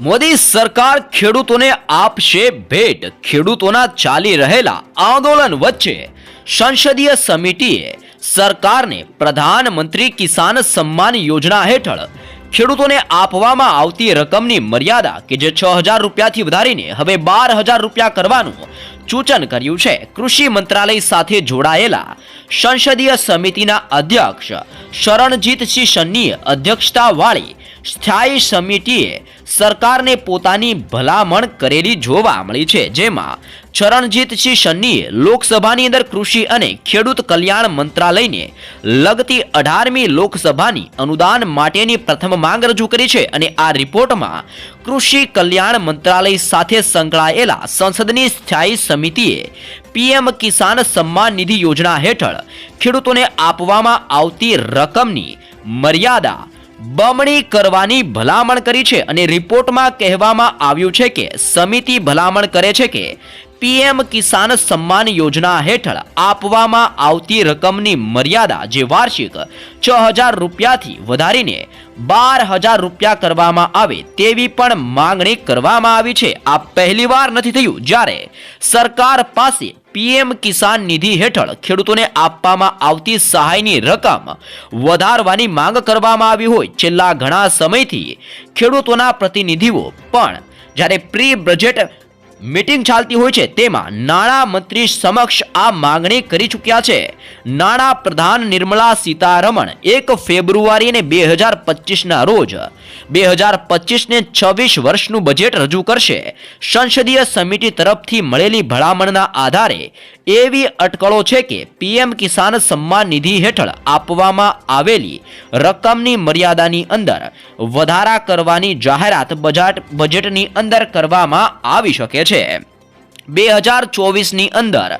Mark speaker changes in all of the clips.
Speaker 1: મોદી સરકાર ખેડૂતોને આપશે ભેટ. ખેડૂતોના ચાલી રહેલા આંદોલન વચ્ચે સંસદીય સમિતિએ સરકારને પ્રધાનમંત્રી કિસાન સન્માન યોજના હેઠળ ખેડૂતોને આપવામાં આવતી રકમની મર્યાદા કે જે છ હજાર રૂપિયાથી વધારીને હવે બાર હજાર રૂપિયા કરવાનું સૂચન કર્યું છે. કૃષિ મંત્રાલય સાથે જોડાયેલા સંસદીય સમિતિના અધ્યક્ષ શરણજીતસિંહ સન્નીએ અધ્યક્ષતાવાળી સ્થાયી સમિતિએ સરકારને પોતાની ભલામણ કરેલી જોવા મળી છે, જેમાં ચરણજીતસિંહ સન્નીએ લોકસભાની અંદર કૃષિ અને ખેડૂત કલ્યાણ મંત્રાલયને લગતી અઢારમી લોકસભાની અનુદાન માટેની પ્રથમ માંગ રજૂ કરી છે અને આ રિપોર્ટમાં કૃષિ કલ્યાણ મંત્રાલય સાથે સંકળાયેલા સંસદની સ્થાયી સમિતિએ પીએમ કિસાન સન્માન નિધિ યોજના હેઠળ ખેડૂતોને આપવામાં આવતી રકમની મર્યાદા બમણી કરવાની ભલામણ કરી છે અને રિપોર્ટમાં કહેવામાં આવ્યું છે કે સમિતિ ભલામણ કરે છે કે પીએમ કિસાન સન્માન યોજના હેઠળ આપવામાં આવતી રકમની મર્યાદા જે વાર્ષિક છ હજાર રૂપિયાથી વધારીને બાર હજાર રૂપિયા કરવામાં આવે તેવી પણ માંગણી કરવામાં આવી છે. આ પહેલીવાર નથી થયું જ્યારે સરકાર પાસે પીએમ કિસાન નિધિ હેઠળ ખેડૂતોને આપવામાં આવતી સહાયની રકમ વધારવાની માંગ કરવામાં આવી હોય છેલ્લા ઘણા સમયથી ખેડૂતોના પ્રતિનિધિઓ પણ જ્યારે પ્રી બજેટ મીટિંગ ચાલતી હોય છે, તેમાં નાણાં મંત્રી સમક્ષ આ માંગણી કરી ચૂક્યા છે. નાણાં પ્રધાન નિર્મલા સીતારમણ એક ફેબ્રુઆરી અને બે હજાર પચીસના રોજ, બે હજાર પચીસને છવ્વીસ વર્ષનું બજેટ રજૂ કરશે. સંસદીય સમિતિ તરફથી મળેલી ભલામણના આધારે એવી અટકળો છે કે પીએમ કિસાન સન્માન નિધિ હેઠળ આપવામાં આવેલી રકમની મર્યાદાની અંદર વધારા કરવાની જાહેરાત બજાટ બજેટની અંદર કરવામાં આવી શકે છે. બે હજાર ચોવીસની અંદર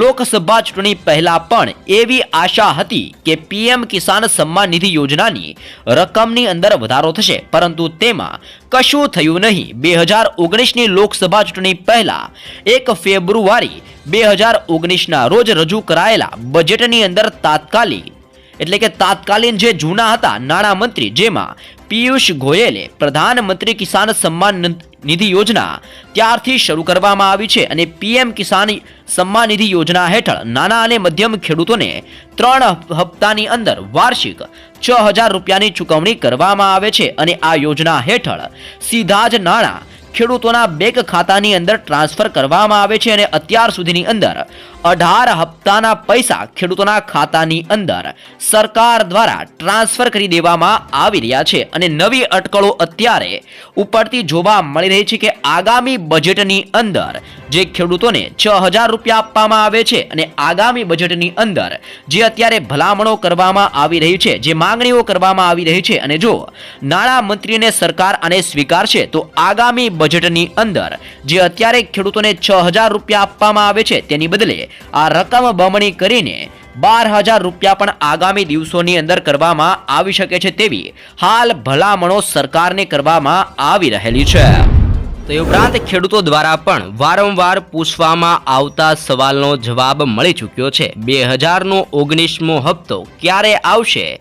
Speaker 1: લોકસભા ચૂંટણી પહેલાં પણ એવી આશા હતી કે પીએમ કિસાન સન્માન નિધિ યોજનાની રકમની અંદર વધારો થશે. પરંતુ તેમાં કશું થયું નહીં. બે હજાર ઓગણીસની લોકસભા ચૂંટણી પહેલાં એક ફેબ્રુઆરી બે હજાર ઓગણીસના રોજ રજૂ કરાયેલા બજેટની અંદર તાત્કાલિક, એટલે કે તાત્કાલિન જે જૂના હતા નાણામંત્રી, જેમાં પિયુષ ગોયલે પ્રધાનમંત્રી કિસાન સન્માન નિધિ યોજના ત્યારથી શરૂ કરવામાં આવી છે અને પીએમ કિસાન સન્માન નિધિ યોજના હેઠળ નાના અને મધ્યમ ખેડૂતોને ત્રણ હપ્તાની અંદર વાર્ષિક છ હજાર રૂપિયાની ચૂકવણી કરવામાં આવે છે અને આ યોજના હેઠળ સીધા જ નાણાં ખેડૂતોના બેંક ખાતાની અંદર ટ્રાન્સફર કરવામાં આવે છે અને અત્યાર સુધીની અંદર અઢાર હપ્તાના પૈસા ખેડૂતોના ખાતાની અંદર સરકાર દ્વારા ટ્રાન્સફર કરી દેવામાં આવી રહ્યા છે અને નવી અટકળો અત્યારે ઉપરથી જોવા મળી રહી છે કે આગામી બજેટની અંદર જે ખેડૂતોને છ હજાર રૂપિયા આપવામાં આવે છે અને આગામી બજેટની અંદર જે અત્યારે ભલામણો કરવામાં આવી રહી છે, જે માંગણીઓ કરવામાં આવી રહી છે અને જો નાણાં મંત્રીને સરકાર આને સ્વીકારશે, તો આગામી બજેટની અંદર જે અત્યારે ખેડૂતોને છ હજાર રૂપિયા આપવામાં આવે છે તેની બદલે આ રકમ બમણી કરીને બાર હજાર રૂપિયા પણ આગામી દિવસોની અંદર કરવામાં આવી શકે છે તેવી હાલ ભલામણો સરકારને કરવામાં આવી રહેલી છે. તો એ ઉપરાંત ખેડૂતો દ્વારા પણ વારંવાર પૂછવામાં આવતા સવાલનો જવાબ મળી ચૂક્યો છે. બે હજારનો ઓગણીસમો હપ્તો ક્યારે આવશે?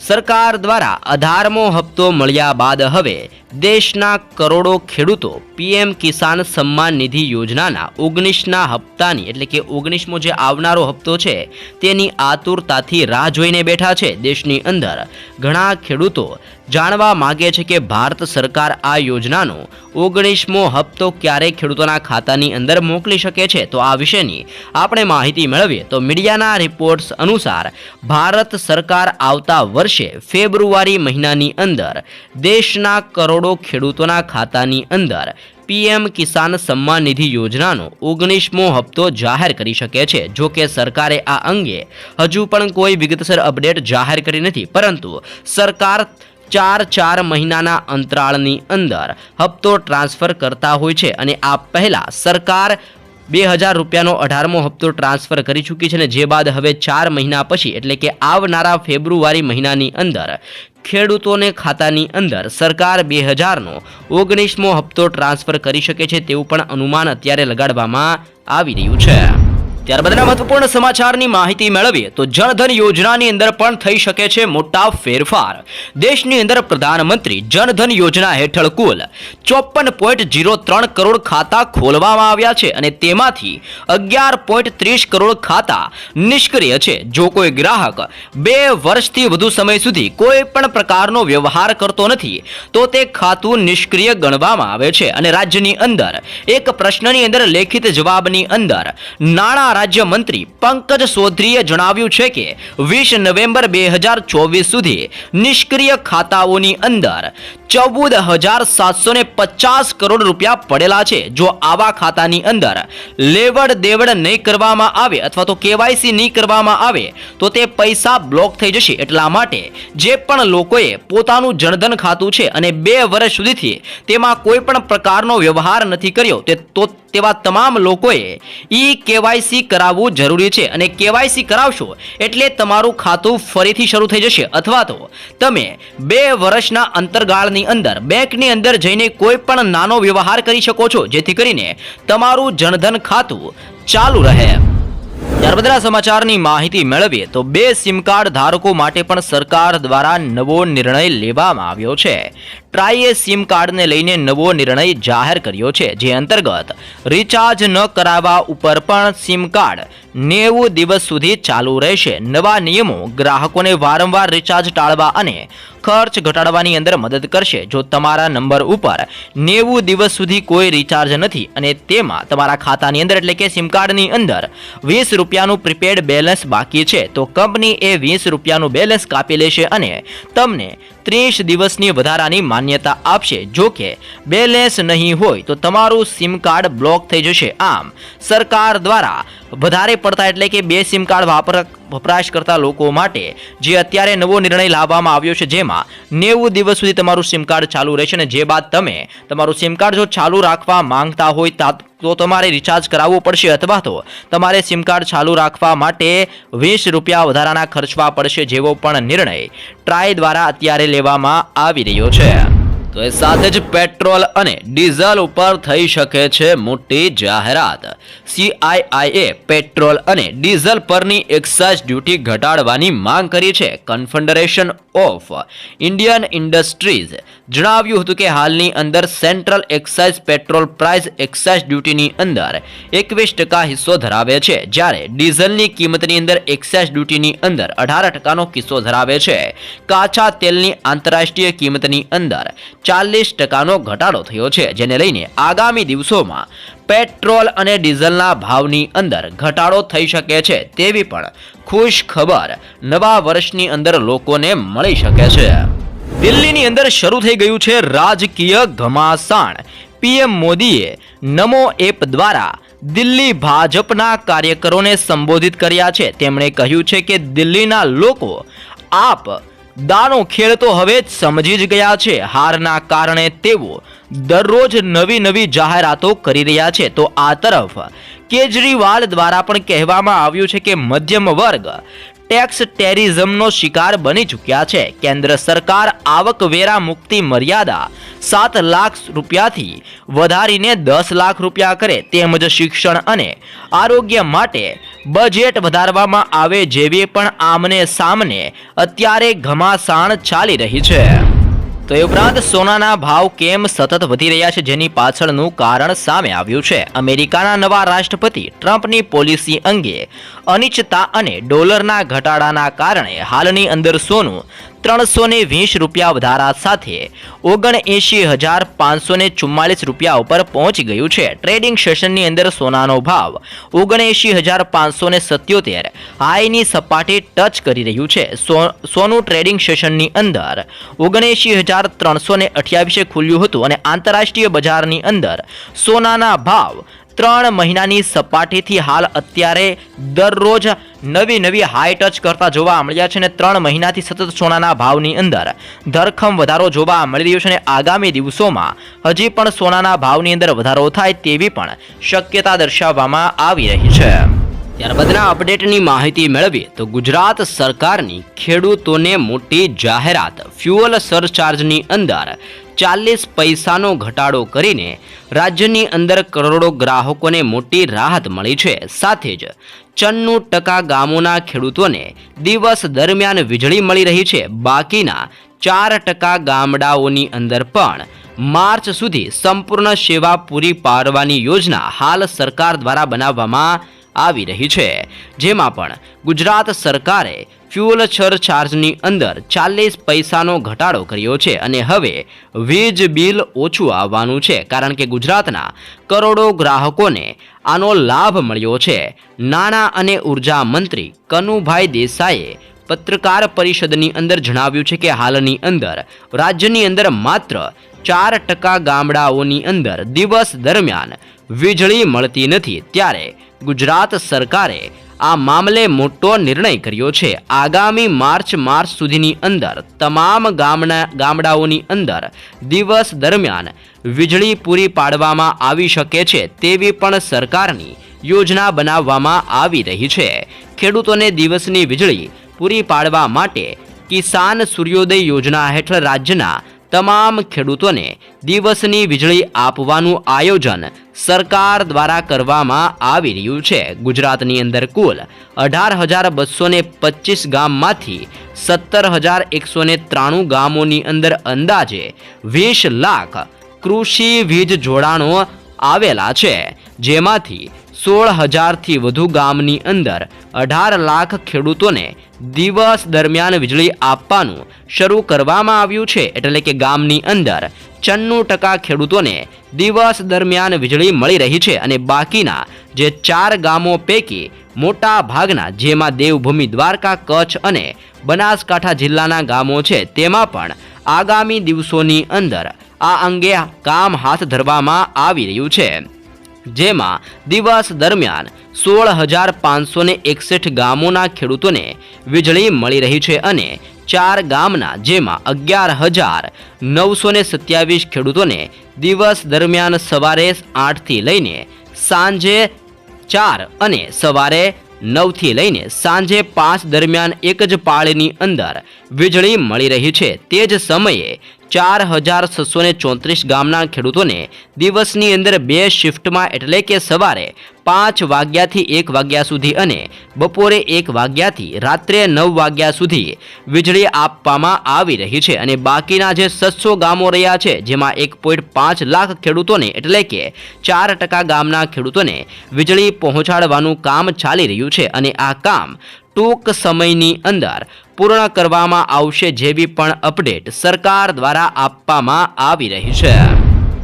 Speaker 1: સરકાર દ્વારા અઢારમો હપ્તો મળ્યા બાદ હવે દેશના કરોડો ખેડૂતો પીએમ કિસાન સન્માન નિધિ યોજનાના ઓગણીસના હપ્તાની એટલે કે ઓગણીસમો જે આવનારો હપ્તો છે, તેની આતુરતાથી રાહ જોઈને બેઠા છે દેશની અંદર. ઘણા ખેડૂતો જાણવા માગે છે કે ભારત સરકાર આ યોજનાનો ઓગણીસમો હપ્તો ક્યારે ખેડૂતોના ખાતાની અંદર મોકલી શકે છે? તો આ વિશેની આપણે માહિતી મેળવીએ તો મીડિયાના રિપોર્ટ્સ અનુસાર, ભારત સરકાર આવતા વર્ષે ફેબ્રુઆરી મહિનાની અંદર દેશના કરોડો ખેડૂતોના ખાતાની અંદર પીએમ કિસાન સન્માન નિધિ યોજનાનો ઓગણીસમો હપ્તો જાહેર કરી શકે છે. જો કે સરકારે આ અંગે હજુ પણ કોઈ વિગતસર અપડેટ જાહેર કરી નથી. પરંતુ સરકાર ચાર ચાર મહિનાના અંતરાળની અંદર હપ્તો ટ્રાન્સફર કરતા હોય છે અને આ પહેલાં સરકાર બે હજાર રૂપિયાનો અઢારમો હપ્તો ટ્રાન્સફર કરી ચૂકી છે અને જે બાદ હવે ચાર મહિના પછી, એટલે કે આવનારા ફેબ્રુઆરી મહિનાની અંદર ખેડૂતોને ખાતાની અંદર સરકાર બે હજારનો ઓગણીસમો હપ્તો ટ્રાન્સફર કરી શકે છે તેવું પણ અનુમાન અત્યારે લગાડવામાં આવી રહ્યું છે. ત્યારબાદના મહત્વપૂર્ણ સમાચારની માહિતી મેળવીએ તો જનધન યોજનાની અંદર પણ થઈ શકે છે મોટા ફેરફાર. દેશની અંદર પ્રધાનમંત્રી જનધન યોજના હેઠળ કુલ ચોપન ત્રણ કરોડ ખાતા ખોલવામાં આવ્યા છે અને તેમાંથી અગિયાર ત્રીસ કરોડ ખાતા નિષ્ક્રિય છે. જો કોઈ ગ્રાહક બે વર્ષથી વધુ સમય સુધી કોઈ પણ પ્રકારનો વ્યવહાર કરતો નથી, તો તે ખાતું નિષ્ક્રિય ગણવામાં આવે છે અને રાજ્યની અંદર એક પ્રશ્નની અંદર લેખિત જવાબની અંદર નાણાં રાજ્યમંત્રી પંકજ સોધરીએ જણાવ્યું છે કે વીસ નવેમ્બર બે હજાર ચોવીસ સુધી નિષ્ક્રિય ખાતાઓની અંદર ચૌદ હજાર સાતસો ને પચાસ કરોડ રૂપિયા પડેલા છે. જો આવા ખાતાની અંદર લેવડ દેવડ નહીં કરવામાં આવે અથવા તો કેવાયસી નહીં કરવામાં આવે, તો તે પૈસા બ્લોક થઈ જશે. એટલા માટે જે પણ લોકોએ પોતાનું જનધન ખાતું છે અને બે વર્ષ સુધીથી તેમાં કોઈ પણ પ્રકારનો વ્યવહાર નથી કર્યો, તે તો તેવા તમામ લોકોએ ઈ કેવાયસી કરાવવું જરૂરી છે અને કેવાયસી કરાવશો એટલે તમારું ખાતું ફરીથી શરૂ થઈ જશે. અથવા તો તમે બે વર્ષના અંતરગાળની અંદર બેંકની અંદર જઈને કોઈ પણ નાનો વ્યવહાર કરી શકો છો, જેથી કરીને તમારું જનધન ખાતું ચાલુ રહે. ત્યારબાદના સમાચારની માહિતી મેળવીએ તો બે સિમ કાર્ડ ધારકો માટે પણ સરકાર દ્વારા નવો નિર્ણય લેવામાં આવ્યો છે. ટ્રાઈએ સિમ કાર્ડને લઈને નવો નિર્ણય જાહેર કર્યો છે, જે અંતર્ગત રિચાર્જ ન કરાવવા ઉપર પણ સિમ કાર્ડ નેવું દિવસ સુધી ચાલુ રહેશે. નવા નિયમો ગ્રાહકોને વારંવાર રિચાર્જ ટાળવા અને ખર્ચ ઘટાડવાની અંદર મદદ કરશે. જો તમારા નંબર ઉપર નેવું દિવસ સુધી કોઈ રિચાર્જ નથી અને તેમાં તમારા ખાતાની અંદર એટલે કે સિમ કાર્ડની અંદર વીસ રૂપિયાનું પ્રીપેડ બેલેન્સ બાકી છે, તો કંપની એ વીસ રૂપિયાનું બેલેન્સ કાપી લેશે અને તમને ત્રીસ દિવસની વધારાની માન્યતા આપશે. જો કે બેલેન્સ નહીં હોય તો તમારું સિમ કાર્ડ બ્લોક થઈ જશે. આમ, સરકાર દ્વારા વધારે પડતા એટલે કે બે સિમ કાર્ડ વાપર વપરાશ કરતા લોકો માટે જે અત્યારે નવો નિર્ણય લાવવામાં આવ્યો છે, જેમાં નેવું દિવસ સુધી તમારું સિમ કાર્ડ ચાલુ રહેશે અને જે બાદ તમે તમારું સિમ કાર્ડ જો ચાલુ રાખવા માંગતા હોય તા- તો તમારે રિચાર્જ કરાવવું પડશે અથવા તો તમારે સિમ કાર્ડ ચાલુ રાખવા માટે વીસ રૂપિયા વધારાના ખર્ચવા પડશે જેવો પણ નિર્ણય ટ્રાય દ્વારા અત્યારે લેવામાં આવી રહ્યો છે. તો એ સાથે જ પેટ્રોલ અને ડીઝલ ઉપર થઈ શકે છે મોટી જાહેરાત. સીઆઈઆઈએ પેટ્રોલ અને ડીઝલ પરની એક્સાઇઝ ડ્યુટી ઘટાડવાની માંગ કરી છે કન્ફેડરેશન ઓફ ઇન્ડિયન ઇન્ડસ્ટ્રીઝ જણાવ્યું હતું કે હાલની અંદર central excise petrol price excise ડ્યુટીની અંદર એકવીસ ટકા હિસ્સો ધરાવે છે, જ્યારે ડીઝલની કિંમતની અંદર એક્સાઇઝ ડ્યુટીની અંદર અઢાર ટકાનો કિસ્સો ધરાવે છે. કાચા તેલની આંતરરાષ્ટ્રીય કિંમતની અંદર ચાલીસ ટકાનો ઘટાડો થયો છે, જેને લઈને આગામી દિવસોમાં પેટ્રોલ અને ડીઝલના ભાવની અંદર ઘટાડો થઈ શકે છે, તેવી પણ ખુશ ખબર નવા વર્ષની અંદર લોકોને મળી શકે છે. દિલ્હીની અંદર શરૂ થઈ ગયું છે રાજકીય ઘમાસાણ. પીએમ મોદીએ નમો એપ દ્વારા દિલ્હી ભાજપના કાર્યકરોને સંબોધિત કર્યા છે. તેમણે કહ્યું છે કે દિલ્હીના લોકો આપ દાનો ખેડ તો હવે જ સમજી જ ગયા છે. હારના કારણે તેઓ દરરોજ નવી નવી જાહેરાતો કરી રહ્યા છે. તો આ તરફ કેજરીવાલ દ્વારા પણ કહેવામાં આવ્યું છે કે મધ્યમ વર્ગ ટેક્સ ટેરિઝમનો શિકાર બની ચૂક્યા છે. કેન્દ્ર સરકાર આવકવેરા મુક્તિ મર્યાદા સાત લાખ રૂપિયાથી વધારીને દસ લાખ રૂપિયા કરે. તેમજ શિક્ષણ અને આરોગ્ય માટે બજેટ વધારવામાં આવે જેવી પણ આમને સામને અત્યારે ઘમાસાણ ચાલી રહી છે. તો એ ઉપરાંત સોનાના ભાવ કેમ સતત વધી રહ્યા છે જેની પાછળનું કારણ સામે આવ્યું છે. અમેરિકાના નવા રાષ્ટ્રપતિ ટ્રમ્પની પોલિસી અંગે અનિશ્ચિતતા અને ડોલરના ઘટાડાના કારણે હાલની અંદર સોનું ત્રણસો ને વીસ રૂપિયા વધારા સાથે ઓગણએંશી હજાર પાંચસો ને ચુમ્માલીસ રૂપિયા ઉપર પહોંચી ગયું છે. ટ્રેડિંગ સેશનની અંદર સોનાનો ભાવ ઓગણએંશી હજાર પાંચસો ને સત્યોતેર હાઈની સપાટી ટચ કરી રહ્યું છે. સોનું ટ્રેડિંગ સેશનની અંદર ઓગણએંશી હજાર ત્રણસો ને અઠ્યાવીસે ખુલ્યું હતું અને આંતરરાષ્ટ્રીય બજારની અંદર સોનાના ભાવ ત્રણ મહિનાની સપાટીથી હાલ અત્યારે દરરોજ નવી નવી હાઈ ટચ કરતા જોવા મળ્યા છે અને ત્રણ મહિનાથી સતત સોનાના ભાવની અંદર ધરખમ વધારો જોવા મળી રહ્યો છે અને આગામી દિવસોમાં હજી પણ સોનાના ભાવની અંદર વધારો થાય તેવી પણ શક્યતા દર્શાવવામાં આવી રહી છે. ત્યારબાદના અપડેટની માહિતી મેળવીએ તો ગુજરાત સરકારની ખેડૂતોને મોટી જાહેરાત ફ્યુઅલ સરચાર્જની અંદર ચાલીસ પૈસાનો ઘટાડો કરીને રાજ્યની અંદર કરોડો ગ્રાહકોને મોટી રાહત મળી છે. સાથે જ ચન્નું ટકા ગામોના ખેડૂતોને દિવસ દરમિયાન વીજળી મળી રહી છે. બાકીના ચાર ટકા ગામડાઓની અંદર પણ માર્ચ સુધી સંપૂર્ણ સેવા પૂરી પાડવાની યોજના હાલ સરકાર દ્વારા બનાવવામાં આવી રહી છે. જેમાં પણ ગુજરાત સરકારે ફ્યુઅલ સરચાર્જની અંદર ચાલીસ પૈસાનો ઘટાડો કર્યો છે અને હવે વીજ બિલ ઓછું આવવાનું છે. કારણ કે ગુજરાતના કરોડો ગ્રાહકોને આનો લાભ મળ્યો છે. નાણાં અને ઊર્જા મંત્રી કનુભાઈ દેસાઈએ પત્રકાર પરિષદની અંદર જણાવ્યું છે કે હાલની અંદર રાજ્યની અંદર માત્ર ચાર ટકા ગામડાઓની અંદર દિવસ દરમિયાન વીજળી મળતી નથી. ત્યારે ગુજરાત સરકારે આ મામલે મોટો નિર્ણય કર્યો છે. આગામી માર્ચ માર્ચ સુધીની અંદર તમામ ગામના, ગામડાઓની અંદર દિવસ દરમિયાન વીજળી પૂરી પાડવામાં આવી શકે છે તેવી પણ સરકારની યોજના બનાવવામાં આવી રહી છે. ખેડૂતોને દિવસની વીજળી પૂરી પાડવા માટે કિસાન સૂર્યોદય યોજના હેઠળ રાજ્યના તમામ ખેડૂતોને દિવસની વીજળી આપવાનું આયોજન સરકાર દ્વારા કરવામાં આવી રહ્યું છે. ગુજરાતની અંદર કુલ અઢાર હજાર બસો પચીસ ગામમાંથી સત્તર હજાર એકસો ત્રાણું ગામોની અંદર અંદાજે વીસ લાખ કૃષિ વીજ જોડાણો આવેલા છે. જેમાંથી સોળ હજારથી વધુ ગામની અંદર અઢાર લાખ ખેડૂતોને દિવસ દરમિયાન વીજળી આપવાનું શરૂ કરવામાં આવ્યું છે. એટલે કે ગામની અંદર ચન્નું ટકા ખેડૂતોને દિવસ દરમિયાન વીજળી મળી રહી છે અને બાકીના જે ચાર ગામો પૈકી મોટા ભાગના, જેમાં દેવભૂમિ, દ્વારકા, કચ્છ અને બનાસકાંઠા જિલ્લાના ગામો છે, તેમાં પણ આગામી દિવસોની અંદર આ અંગે કામ હાથ ધરવામાં આવી રહ્યું છે. જેમાં દિવસ દરમિયાન સોળ હજાર પાંચસો ને એકસઠ ગામોના ખેડૂતોને વીજળી મળી રહી છે અને ચાર ગામના જેમાં અગિયાર હજાર નવસો ને સત્યાવીસ ખેડૂતોને દિવસ દરમિયાન સવારે આઠથી લઈને સાંજે ચાર અને સવારે નવથી લઈને સાંજે પાંચ દરમિયાન એક જ પાળીની અંદર વીજળી મળી રહી છે. તે જ સમયે ચાર હજાર છસો ને ચોત્રીસ ગામના ખેડૂતોને દિવસની અંદર બે શિફ્ટમાં એટલે કે સવારે પાંચ વાગ્યાથી એક વાગ્યા સુધી અને બપોરે એક વાગ્યાથી રાત્રે નવ વાગ્યા સુધી વીજળી આપવામાં આવી રહી છે અને બાકીના જે સત્સો ગામો રહ્યા છે, જેમાં એક પોઈન્ટ પાંચ લાખ ખેડૂતોને એટલે કે ચાર ટકા ગામના ખેડૂતોને વીજળી પહોંચાડવાનું કામ ચાલી રહ્યું છે અને આ કામ ટૂંક સમયની અંદર પૂર્ણ કરવામાં આવશે જેવી પણ અપડેટ સરકાર દ્વારા આપવામાં આવી રહી છે.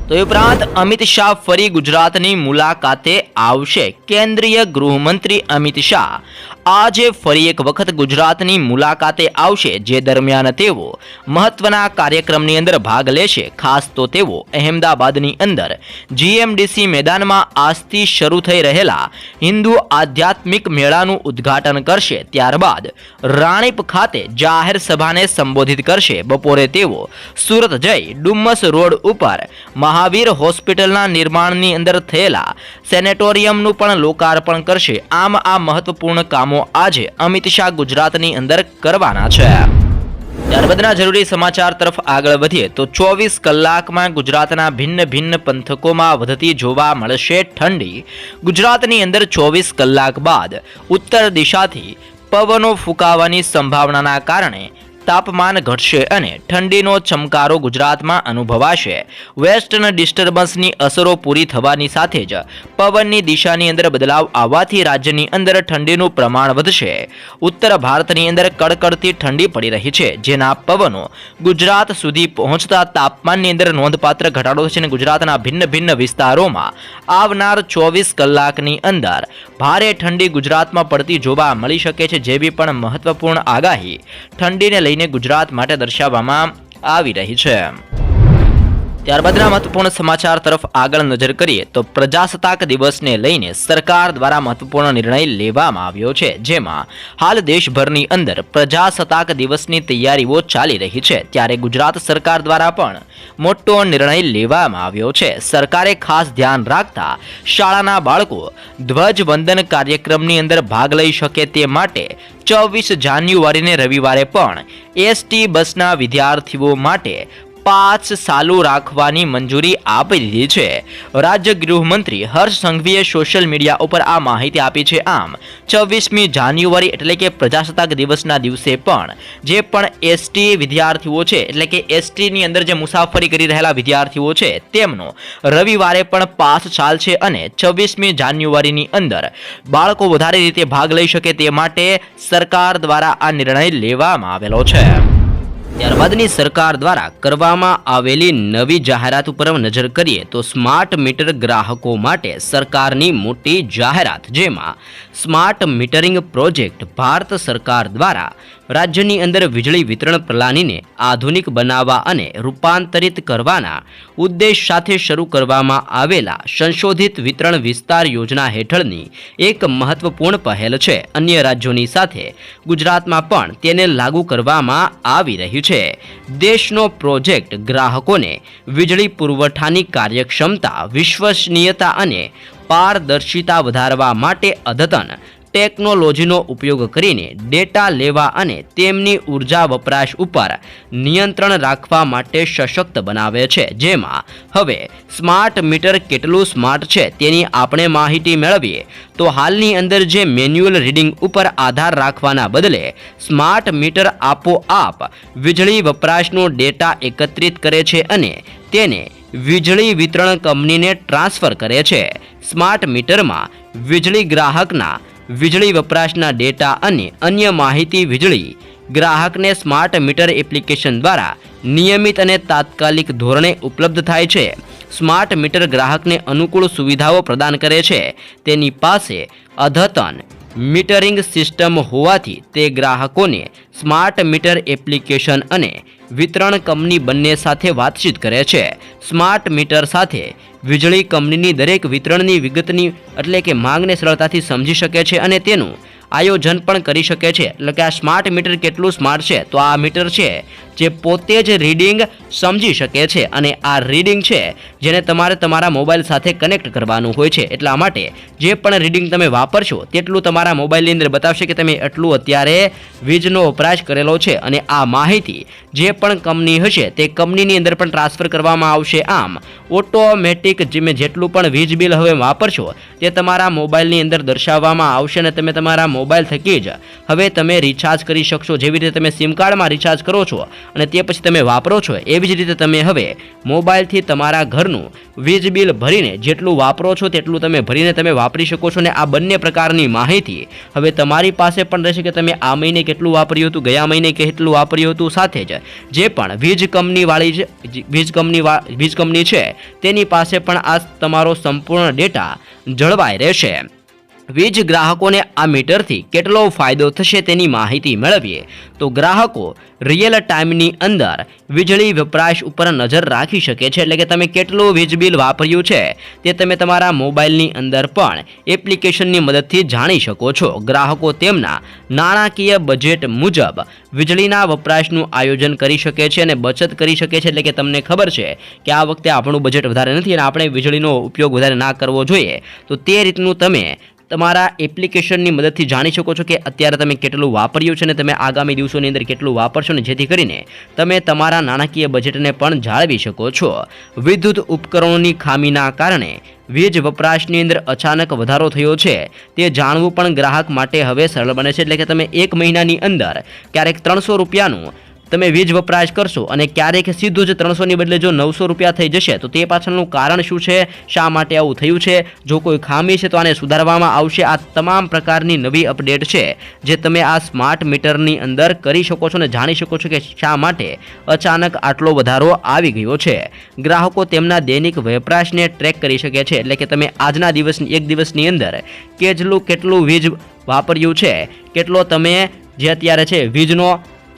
Speaker 1: તો એ ઉપરાંત અમિત શાહ ફરી ગુજરાતની મુલાકાતે આવશે. કેન્દ્રીય ગૃહમંત્રી અમિત શાહ આજે ફરી એક વખત ગુજરાતની મુલાકાતે આવશે, જે દરમિયાન તેઓ મહત્વના કાર્યક્રમની અંદર ભાગ લેશે. ખાસ તો તેઓ અહેમદાબાદની અંદર જીએમડીસી મેદાનમાં આજથી શરૂ થઈ રહેલા હિન્દુ આધ્યાત્મિક મેળાનું ઉદ્ઘાટન કરશે. ત્યારબાદ રાણીપ ખાતે જાહેર સભાને સંબોધિત કરશે. બપોરે તેઓ સુરત જઈ ડુમ્મસ રોડ ઉપર મહાવીર હોસ્પિટલના નિર્માણની અંદર થયેલા સેનેટોરિયમનું પણ લોકાર્પણ કરશે. આમ આ મહત્વપૂર્ણ કામો આજે અમિત શાહ ગુજરાતની અંદર કરવાના છે. ત્યારબાદના જરૂરી સમાચાર તરફ આગળ વધીએ તો ચોવીસ કલાકમાં ગુજરાતના ભિન્ન ભિન્ન પંથકોમાં વધતી જોવા મળશે ઠંડી. ગુજરાતની અંદર ચોવીસ કલાક બાદ ઉત્તર દિશાથી પવનો ફૂંકાવાની સંભાવનાના કારણે તાપમાન ઘટશે અને ઠંડીનો ચમકારો ગુજરાતમાં અનુભવાશે. વેસ્ટર્ન ડિસ્ટર્બન્સની અસરો પૂરી થવાની સાથે જ પવનની દિશાની અંદર બદલાવ આવવાથી રાજ્યની અંદર ઠંડીનું પ્રમાણ વધશે. ઉત્તર ભારતની અંદર કડકડતી ઠંડી પડી રહી છે, જેના પવનો ગુજરાત સુધી પહોંચતા તાપમાનની અંદર નોંધપાત્ર ઘટાડો છે અને ગુજરાતના ભિન્ન ભિન્ન વિસ્તારોમાં આવનાર ચોવીસ કલાકની અંદર ભારે ઠંડી ગુજરાતમાં પડતી જોવા મળી શકે છે, જેવી પણ મહત્વપૂર્ણ આગાહી ઠંડીને લઈને ગુજરાત માટે દર્શાવવામાં આવી રહી છે. ત્યારબાદના મહત્વપૂર્ણ સમાચાર તરફ આગળ નજર કરીએ તો પ્રજાસત્તાક દિવસને લઈને સરકાર દ્વારા મહત્વપૂર્ણ નિર્ણય લેવામાં આવ્યો છે. જેમાં હાલ દેશભરની અંદર પ્રજાસત્તાક દિવસની તૈયારીઓ ચાલી રહી છે. ત્યારે ગુજરાત સરકાર દ્વારા પણ મોટો નિર્ણય લેવામાં આવ્યો છે. સરકારે ખાસ ધ્યાન રાખતા શાળાના બાળકો ધ્વજવંદન કાર્યક્રમની અંદર ભાગ લઈ શકે તે માટે ચોવીસ જાન્યુઆરીને રવિવારે પણ એસટી બસના વિદ્યાર્થીઓ માટે પાસ ચાલુ રાખવાની મંજૂરી આપી દીધી છે. રાજ્ય ગૃહમંત્રી હર્ષ સંઘવીએ સોશિયલ મીડિયા ઉપર આ માહિતી આપી છે આમ, છવ્વીસમી જાન્યુઆરી એટલે કે પ્રજાસત્તાક દિવસના દિવસે પણ, જે પણ એસટી વિદ્યાર્થીઓ છે, એટલે કે એસટીની અંદર જે મુસાફરી કરી રહેલા વિદ્યાર્થીઓ છે, તેમનો રવિવારે પણ પાસ ચાલશે અને છવ્વીસમી જાન્યુઆરીની અંદર બાળકો વધારે રીતે ભાગ લઈ શકે તે માટે સરકાર દ્વારા આ નિર્ણય લેવામાં આવેલો છે. ત્યારબાદની સરકાર દ્વારા કરવામાં આવેલી નવી જાહેરાત ઉપર નજર કરીએ તો સ્માર્ટ મીટર ગ્રાહકો માટે સરકારની મોટી જાહેરાત, જેમાં સ્માર્ટ મીટરિંગ પ્રોજેક્ટ ભારત સરકાર દ્વારા રાજ્યની અંદર વીજળી વિતરણ પ્રણાલીને આધુનિક બનાવવા અને રૂપાંતરિત કરવાના ઉદ્દેશ સાથે શરૂ કરવામાં આવેલા સંશોધિત વિતરણ વિસ્તાર યોજના હેઠળની એક મહત્વપૂર્ણ પહેલ છે. અન્ય રાજ્યોની સાથે ગુજરાતમાં પણ તેને લાગુ કરવામાં આવી રહ્યું છે. દેશનો પ્રોજેક્ટ ગ્રાહકોને વીજળી પુરવઠાની કાર્યક્ષમતા, વિશ્વસનીયતા અને પારદર્શિતા વધારવા માટે અદ્યતન ટેકનોલોજીનો ઉપયોગ કરીને ડેટા લેવા અને તેમની ઊર્જા વપરાશ ઉપર નિયંત્રણ રાખવા માટે સશક્ત બનાવે છે. જેમાં હવે સ્માર્ટ મીટર કેટલું સ્માર્ટ છે તેની આપણે માહિતી મેળવીએ. તો હાલની અંદર જે મેન્યુઅલ રીડિંગ ઉપર આધાર રાખવાના બદલે સ્માર્ટ મીટર આપોઆપ વીજળી વપરાશનો ડેટા એકત્રિત કરે છે અને તેને વીજળી વિતરણ કંપનીને ટ્રાન્સફર કરે છે. સ્માર્ટ મીટરમાં વીજળી ગ્રાહકના વીજળી વપરાશના ડેટા અને અન્ય માહિતી વીજળી ગ્રાહકને સ્માર્ટ મીટર એપ્લિકેશન દ્વારા નિયમિત અને તાત્કાલિક ધોરણે ઉપલબ્ધ થાય છે. સ્માર્ટ મીટર ગ્રાહકને અનુકૂળ સુવિધાઓ પ્રદાન કરે છે. તેની પાસે અદ્યતન મીટરિંગ સિસ્ટમ હોવાથી તે ગ્રાહકોને સ્માર્ટ મીટર એપ્લિકેશન અને વિતરણ કંપની બંને સાથે વાતચીત કરે છે. સ્માર્ટ મીટર સાથે વીજળી કંપનીની દરેક વિતરણની વિગતની એટલે કે માંગને સરળતાથી સમજી શકે છે અને તેનું આયોજન પણ કરી શકે છે. એટલે કે આ સ્માર્ટ મીટર કેટલું સ્માર્ટ છે? તો આ મીટર છે જે પોતે જ રીડિંગ સમજી શકે છે અને આ રીડિંગ છે જેને તમારે તમારા મોબાઈલ સાથે કનેક્ટ કરવાનું હોય છે. એટલા માટે જે પણ રીડિંગ તમે વાપરશો તેટલું તમારા મોબાઈલની અંદર બતાવશે કે તમે એટલું અત્યારે વીજનો વપરાશ કરેલો છે અને આ માહિતી જે પણ કંપની હશે તે કંપનીની અંદર પણ ટ્રાન્સફર કરવામાં આવશે. આમ, ઓટોમેટિક તમે જેટલું પણ વીજ બિલ હવે વાપરશો તે તમારા મોબાઈલની અંદર દર્શાવવામાં આવશે અને તમે તમારા મોબાઈલ થકી જ હવે તમે રિચાર્જ કરી શકશો. જેવી રીતે તમે સિમ કાર્ડમાં રિચાર્જ કરો છો અને તે પછી તમે વાપરો છો એવી જ રીતે તમે હવે મોબાઈલથી તમારા ઘરનું વીજ બિલ ભરીને જેટલું વાપરો છો તેટલું તમે ભરીને તમે વાપરી શકો છો ને આ બંને પ્રકારની માહિતી હવે તમારી પાસે પણ રહેશે કે તમે આ મહિને કેટલું વાપર્યું હતું, ગયા મહિને કેટલું વાપર્યું હતું સાથે જ જે પણ વીજ કંપનીવાળી જ વીજ કંપની વીજ કંપની છે, તેની પાસે પણ આ તમારો સંપૂર્ણ ડેટા જળવાઈ રહેશે. વીજ ગ્રાહકોને આ મીટરથી કેટલો ફાયદો થશે તેની માહિતી મેળવીએ. તો ગ્રાહકો રિયલ ટાઈમની અંદર વીજળી વપરાશ ઉપર નજર રાખી શકે છે. એટલે કે તમે કેટલું વીજ બિલ વાપર્યું છે તે તમે તમારા મોબાઈલની અંદર પણ એપ્લિકેશનની મદદથી જાણી શકો છો. ગ્રાહકો તેમના નાણાકીય બજેટ મુજબ વીજળીના વપરાશનું આયોજન કરી શકે છે અને બચત કરી શકે છે. એટલે કે તમને ખબર છે કે આ વખતે આપણું બજેટ વધારે નથી અને આપણે વીજળીનો ઉપયોગ વધારે ના કરવો જોઈએ. તો તે રીતનું તમે તમારા એપ્લિકેશનની મદદથી જાણી શકો છો કે અત્યારે તમે કેટલું વાપર્યું છે અને તમે આગામી દિવસોની અંદર કેટલું વાપરશો ને જેથી કરીને તમે તમારા નાણાકીય બજેટને પણ જાળવી શકો છો. વિદ્યુત ઉપકરણોની ખામીના કારણે વીજ વપરાશની અંદર અચાનક વધારો થયો છે. તે જાણવું પણ ગ્રાહક માટે હવે સરળ બને છે. એટલે કે તમે એક મહિનાની અંદર ક્યારેક ત્રણસો રૂપિયાનું તમે વીજ વપરાશ કરશો અને ક્યારેક સીધું જ ત્રણસોની બદલે જો નવસો રૂપિયા થઈ જશે, તો તે પાછળનું કારણ શું છે? શા માટે આવું થયું છે? જો કોઈ ખામી છે, તો આને સુધારવામાં આવશે. આ તમામ પ્રકારની નવી અપડેટ છે, જે તમે આ સ્માર્ટ મીટરની અંદર કરી શકો છો અને જાણી શકો છો કે શા માટે અચાનક આટલો વધારો આવી ગયો છે. ગ્રાહકો તેમના દૈનિક વપરાશને ટ્રેક કરી શકે છે, એટલે કે તમે આજના દિવસની એક દિવસની અંદર કેટલું કેટલું વીજ વાપર્યું છે? કેટલો તમે, જે અત્યારે છે, વીજનો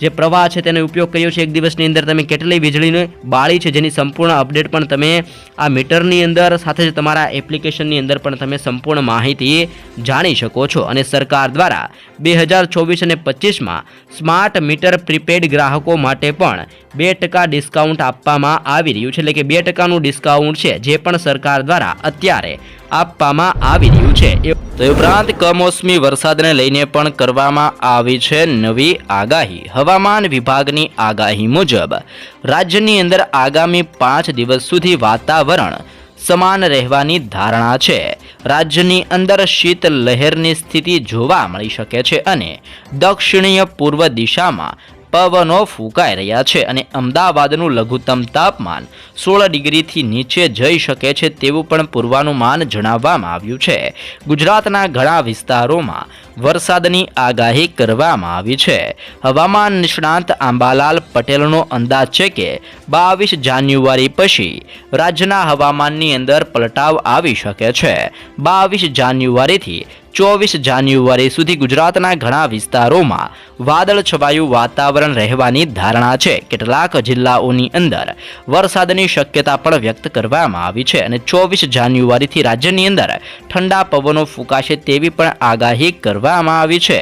Speaker 2: જે પ્રવાહ છે તેનો ઉપયોગ કર્યો છે. એક દિવસની અંદર તમે કેટલી વીજળીની બાળી છે જેની સંપૂર્ણ અપડેટ પણ તમે આ મીટરની અંદર સાથે જ તમારા એપ્લિકેશનની અંદર પણ તમે સંપૂર્ણ માહિતી જાણી શકો છો. અને સરકાર દ્વારા બે હજાર ચોવીસ અને પચીસમાં સ્માર્ટ મીટર પ્રીપેડ ગ્રાહકો માટે પણ બે ટકા ડિસ્કાઉન્ટ આપવામાં આવી રહ્યું છે. એટલે કે બે ટકાનું ડિસ્કાઉન્ટ છે જે પણ સરકાર દ્વારા અત્યારે આપવામાં આવી રહ્યું છે.
Speaker 1: તે ઉપરાંત કમોસમી વરસાદને લઈને પણ કરવામાં આવી છે નવી આગાહી. હવામાન વિભાગની આગાહી મુજબ, રાજ્યની અંદર આગામી પાંચ દિવસ સુધી વાતાવરણ સમાન રહેવાની ધારણા છે. રાજ્યની અંદર શીત લહેરની સ્થિતિ જોવા મળી શકે છે અને દક્ષિણીય પૂર્વ દિશામાં પવનો ફૂંકાઈ રહ્યા છે અને અમદાવાદનું લઘુત્તમ તાપમાન સોળ ડિગ્રીથી નીચે જઈ શકે છે તેવું પણ પૂર્વાનુમાન જણાવવામાં આવ્યું છે. ગુજરાતના ઘણા વિસ્તારોમાં વરસાદની આગાહી કરવામાં આવી છે. હવામાન નિષ્ણાંત આંબાલાલ પટેલનો અંદાજ છે કે બાવીસ જાન્યુઆરી પછી રાજ્યના હવામાનની અંદર પલટાવ આવી શકે છે. બાવીસ જાન્યુઆરીથી ચોવીસ જાન્યુઆરી સુધી ગુજરાતના ઘણા વિસ્તારોમાં વાદળછવાયું વાતાવરણ રહેવાની ધારણા છે. કેટલાક જિલ્લાઓની અંદર વરસાદની શક્યતા પણ વ્યક્ત કરવામાં આવી છે અને ચોવીસ જાન્યુઆરીથી રાજ્યની અંદર ઠંડા પવનો ફૂંકાશે તેવી પણ આગાહી કરવામાં આવી છે.